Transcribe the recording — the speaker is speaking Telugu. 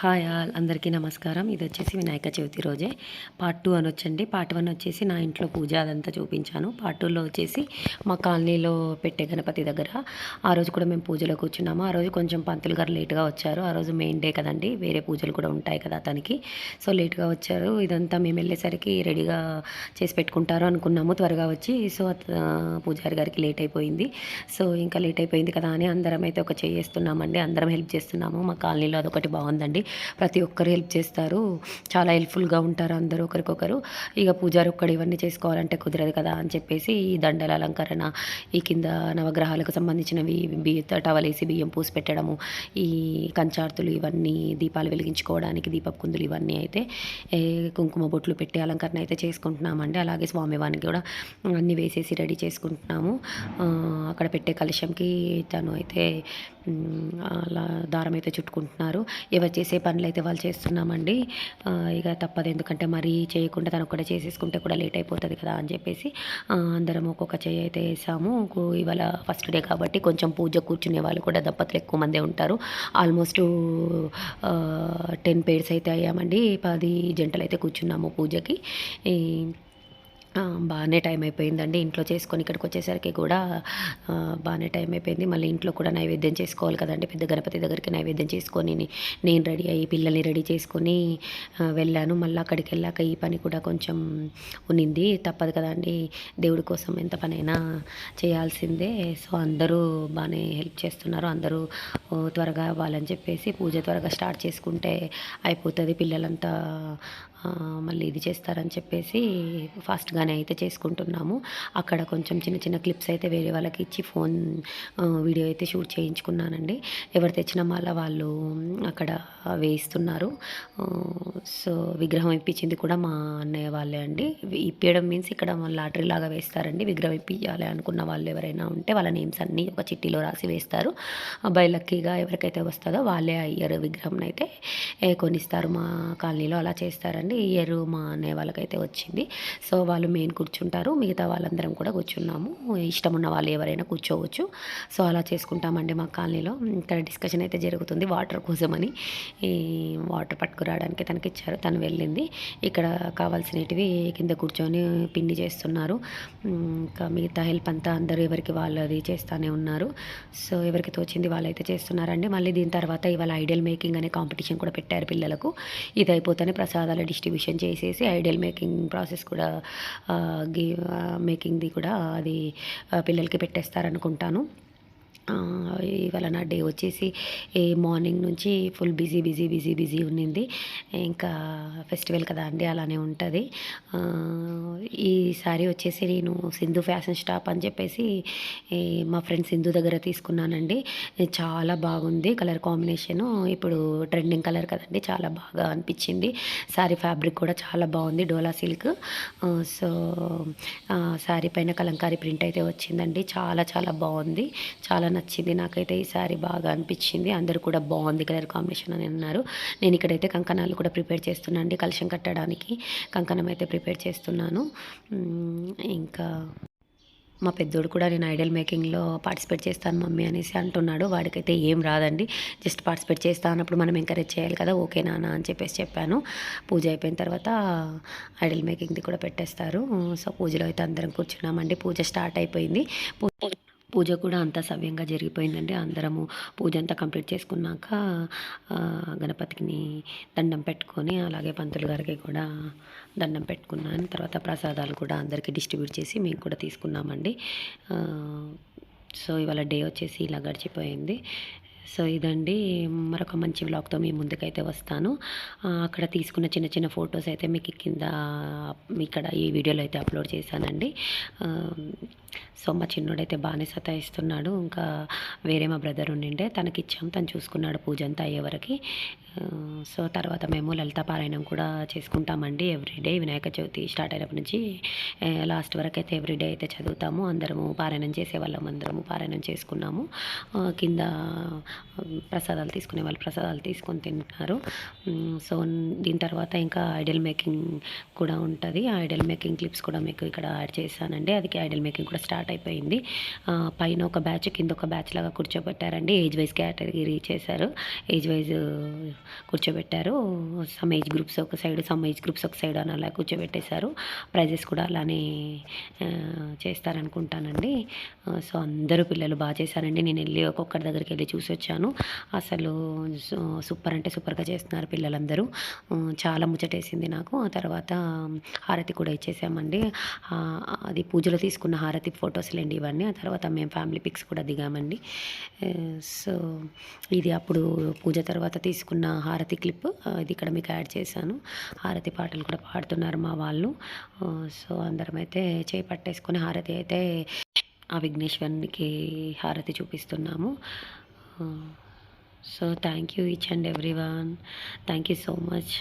హాయ్ ఆల్ అందరికీ నమస్కారం. ఇది వచ్చేసి వినాయక చవితి రోజే. పార్ట్ టూ అని వచ్చండి పార్ట్ వన్ వచ్చేసి నా ఇంట్లో పూజ అదంతా చూపించాను. పార్ట్ టూలో వచ్చేసి మా కాలనీలో పెట్టే గణపతి దగ్గర. ఆ రోజు కూడా మేము పూజలో కూర్చున్నాము. ఆ రోజు కొంచెం పంతులు గారు లేట్గా వచ్చారు. ఆ రోజు మెయిన్ డే కదండి. వేరే పూజలు కూడా ఉంటాయి కదా అతనికి. సో లేట్గా వచ్చారు. ఇదంతా మేము వెళ్ళేసరికి రెడీగా చేసి పెట్టుకుంటారు అనుకున్నాము. త్వరగా వచ్చి సో అత- పూజారి గారికి లేట్ అయిపోయింది. సో ఇంకా లేట్ అయిపోయింది కదా అని అందరం అయితే ఒక చేస్తున్నామండి అందరం హెల్ప్ చేస్తున్నాము. మా కాలనీలో అదొకటి బాగుందండి. ప్రతి ఒక్కరు హెల్ప్ చేస్తారు. చాలా హెల్ప్ఫుల్గా ఉంటారు అందరూ ఒకరికొకరు. ఇక పూజారి ఒక్కడు ఇవన్నీ చేసుకోవాలంటే కుదరదు కదా అని చెప్పేసి ఈ దండల అలంకరణ ఈ కింద నవగ్రహాలకు సంబంధించినవి బియ్య టవలేసి బియ్యం పూసి పెట్టడము ఈ కంచార్తులు ఇవన్నీ దీపాలు వెలిగించుకోవడానికి దీపపు కుందులు ఇవన్నీ అయితే ఏ, కుంకుమ బొట్లు పెట్టి అలంకరణ అయితే చేసుకుంటున్నామండి. అలాగే స్వామివారికి కూడా అన్నీ వేసేసి రెడీ చేసుకుంటున్నాము. అక్కడ పెట్టే కలశంకి తను అయితే అలా దారం అయితే చుట్టుకుంటున్నారు. ఎవరు చేసే పనులు అయితే వాళ్ళు చేస్తున్నామండి. ఇక తప్పదు. ఎందుకంటే మరీ చేయకుండా తను కూడా చేసేసుకుంటే కూడా లేట్ అయిపోతుంది కదా అని చెప్పేసి అందరం ఒక్కొక్క చేయి అయితే వేసాము. ఇవాళ ఫస్ట్ డే కాబట్టి కొంచెం పూజ కూర్చునే వాళ్ళు కూడా దంపతులు ఎక్కువ మందే ఉంటారు. ఆల్మోస్ట్ టెన్ పేర్స్ అయితే అయ్యామండి. పది జంటలు అయితే కూర్చున్నాము పూజకి. ఈ బాగానే టైం అయిపోయిందండి. ఇంట్లో చేసుకొని ఇక్కడికి వచ్చేసరికి కూడా బాగానే టైం అయిపోయింది. మళ్ళీ ఇంట్లో కూడా నైవేద్యం చేసుకోవాలి కదండి. పెద్ద గణపతి దగ్గరికి నైవేద్యం చేసుకొని నేను రెడీ అయ్యి పిల్లల్ని రెడీ చేసుకొని వెళ్ళాను. మళ్ళీ అక్కడికి వెళ్ళాక ఈ పని కూడా కొంచెం ఉన్నింది. తప్పదు కదండి. దేవుడి కోసం ఎంత పనైనా చేయాల్సిందే. సో అందరూ బాగానే హెల్ప్ చేస్తున్నారు. అందరూ త్వరగా అవ్వాలని చెప్పేసి పూజ త్వరగా స్టార్ట్ చేసుకుంటే అయిపోతుంది. పిల్లలంతా మళ్ళీ ఇది చేస్తారని చెప్పేసి ఫాస్ట్గానే అయితే చేసుకుంటున్నాము. అక్కడ కొంచెం చిన్న చిన్న క్లిప్స్ అయితే వేరే వాళ్ళకి ఇచ్చి ఫోన్ వీడియో అయితే షూట్ చేయించుకున్నానండి. ఎవరు తెచ్చిన మళ్ళీ వాళ్ళు అక్కడ వేయిస్తున్నారు. సో విగ్రహం ఇప్పించింది కూడా మా అన్నయ్య వాళ్ళే అండి. ఇప్పించడం మీన్స్ ఇక్కడ లాటరీ లాగా వేస్తారండి. విగ్రహం ఇప్పించాలి అనుకున్న వాళ్ళు ఎవరైనా ఉంటే వాళ్ళ నేమ్స్ అన్నీ ఒక చిట్టీలో రాసి వేస్తారు. అబ్బాయి లక్కీగా ఎవరికైతే వస్తుందో వాళ్ళే అయ్యారు విగ్రహం అయితే కొనిస్తారు మా కాలనీలో అలా చేస్తారని. అండి. ఈ ఇయర్ మా అనే వాళ్ళకైతే వచ్చింది. సో వాళ్ళు మెయిన్ కూర్చుంటారు. మిగతా వాళ్ళందరం కూడా కూర్చున్నాము. ఇష్టం ఉన్న వాళ్ళు ఎవరైనా కూర్చోవచ్చు. సో అలా చేసుకుంటామండి మా కాలనీలో. ఇక్కడ డిస్కషన్ అయితే జరుగుతుంది వాటర్ కోసమని. ఈ వాటర్ పట్టుకురావడానికి తనకి ఇచ్చారు తను వెళ్ళింది. ఇక్కడ కావాల్సినవి కింద కూర్చొని పిండి చేస్తున్నారు. ఇంకా మిగతా హెల్ప్ అంతా అందరూ ఎవరికి వాళ్ళది చేస్తూనే ఉన్నారు. సో ఎవరికి తోచింది వాళ్ళైతే చేస్తున్నారండి. మళ్ళీ దీని తర్వాత ఇవాళ ఐడియల్ మేకింగ్ అనే కాంపిటీషన్ కూడా పెట్టారు పిల్లలకు. ఇది అయిపోతేనే ప్రసాదాల డిస్ట్రిబ్యూషన్ చేసేసి ఐడియల్ మేకింగ్ ప్రాసెస్ కూడా గి మేకింగ్ది కూడా అది పిల్లలకి పెట్టేస్తారనుకుంటాను. ఇవాళ నా డే వచ్చేసి ఈ మార్నింగ్ నుంచి full busy busy busy busy ఉన్నింది. ఇంకా ఫెస్టివల్ కదా అండి అలానే ఉంటుంది. ఈసారి వచ్చేసి నేను సింధు ఫ్యాషన్ స్టాప్ అని చెప్పేసి మా ఫ్రెండ్ సింధు దగ్గర తీసుకున్నానండి. చాలా బాగుంది కలర్ కాంబినేషను. ఇప్పుడు ట్రెండింగ్ కలర్ కదండి చాలా బాగా అనిపించింది. శారీ ఫ్యాబ్రిక్ కూడా చాలా బాగుంది డోలా సిల్క్. సో శారీ పైన కలంకారీ ప్రింట్ అయితే వచ్చిందండి. చాలా చాలా బాగుంది. చాలా నచ్చింది. నాకైతే ఈ శారీ బాగా అనిపించింది. అందరూ కూడా బాగుంది కలర్ కాంబినేషన్ అని అన్నారు. నేను ఇక్కడైతే కంకణాలు కూడా ప్రిపేర్ చేస్తున్నాను అండి. కలశం కట్టడానికి కంకణం అయితే ప్రిపేర్ చేస్తున్నాను. ఇంకా మా పెద్దోడు కూడా నేను ఐడల్ మేకింగ్లో పార్టిసిపేట్ చేస్తాను మమ్మీ అనేసి అంటున్నాడు. వాడికైతే ఏం రాదండి. జస్ట్ పార్టిసిపేట్ చేస్తా అన్నప్పుడు మనం ఎంకరేజ్ చేయాలి కదా ఓకే నాన్న అని చెప్పేసి చెప్పాను. పూజ అయిపోయిన తర్వాత ఐడల్ మేకింగ్ది కూడా పెట్టేస్తారు. సో పూజలో అయితే అందరం కూర్చున్నామండి. పూజ స్టార్ట్ అయిపోయింది. పూజ పూజ కూడా అంతా సవ్యంగా జరిగిపోయిందండి. అందరము పూజ అంతా కంప్లీట్ చేసుకున్నాక ఆ, గణపతిని దండం పెట్టుకొని అలాగే పంతులు గారికి కూడా దండం పెట్టుకున్నాను. తర్వాత ప్రసాదాలు కూడా అందరికీ డిస్ట్రిబ్యూట్ చేసి మేము కూడా తీసుకున్నామండి. సో ఇవాళ డే వచ్చేసి ఇలా గడిచిపోయింది. సో ఇదండి. మరొక మంచి వ్లాగ్తో మీ ముందుకైతే వస్తాను. అక్కడ తీసుకున్న చిన్న చిన్న ఫొటోస్ అయితే మీకు కింద ఇక్కడ ఈ వీడియోలో అయితే అప్లోడ్ చేశానండి. సో మా చిన్నోడైతే బాగానే సతాయిస్తున్నాడు. ఇంకా వేరే మా బ్రదర్ ఉండిండే. తనకి ఇచ్చాం తను చూసుకున్నాడు పూజ అంతా అయ్యే వరకు సో తర్వాత మేము లలిత పారాయణం కూడా చేసుకుంటామండి ఎవ్రీడే వినాయక చవితి స్టార్ట్ అయినప్పటి నుంచి లాస్ట్ వరకు అయితే ఎవ్రీడే అయితే చదువుతాము. అందరము పారాయణం చేసేవాళ్ళం అందరము పారాయణం చేసుకున్నాము. కింద ప్రసాదాలు తీసుకునే వాళ్ళు ప్రసాదాలు తీసుకొని తింటున్నారు సో దీని తర్వాత ఇంకా ఐడల్ మేకింగ్ కూడా ఉంటుంది. ఐడల్ మేకింగ్ క్లిప్స్ కూడా మీకు ఇక్కడ యాడ్ చేశానండి. అది ఐడల్ మేకింగ్ కూడా స్టార్ట్ అయిపోయింది. పైన ఒక బ్యాచ్ కింద ఒక బ్యాచ్ లాగా కూర్చోబెట్టారండి. ఏజ్ వైజ్ కేటగిరీ చేశారు. ఏజ్ వైజ్ కూర్చోబెట్టారు. సమ్ ఏజ్ గ్రూప్స్ ఒక సైడ్ సమ్ ఏజ్ గ్రూప్స్ ఒక సైడ్ అని అలా కూర్చోబెట్టేశారు. ప్రైజెస్ కూడా అలానే చేస్తారనుకుంటానండి. సో అందరూ పిల్లలు బాగా చేశారండి. నేను వెళ్ళి ఒక్కొక్కరి దగ్గరికి వెళ్ళి చూసి వచ్చాను. అసలు సూపర్ అంటే సూపర్గా చేస్తున్నారు పిల్లలందరూ. చాలా ముచ్చటేసింది నాకు. ఆ తర్వాత హారతి కూడా ఇచ్చేసామండి. అది పూజలో తీసుకున్న హారతి ఫొటోస్లేండి ఇవన్నీ. ఆ తర్వాత మేము ఫ్యామిలీ పిక్స్ కూడా దిగామండి. సో ఇది అప్పుడు పూజ తర్వాత తీసుకున్న హారతి క్లిప్ ఇది ఇక్కడ మీకు యాడ్ చేశాను. హారతి పాటలు కూడా పాడుతున్నారు మా వాళ్ళు. సో అందరం అయితే చేపట్టేసుకొని హారతి అయితే ఆ విఘ్నేశ్వరునికి హారతి చూపిస్తున్నాము. So thank you each and every one thank you so much.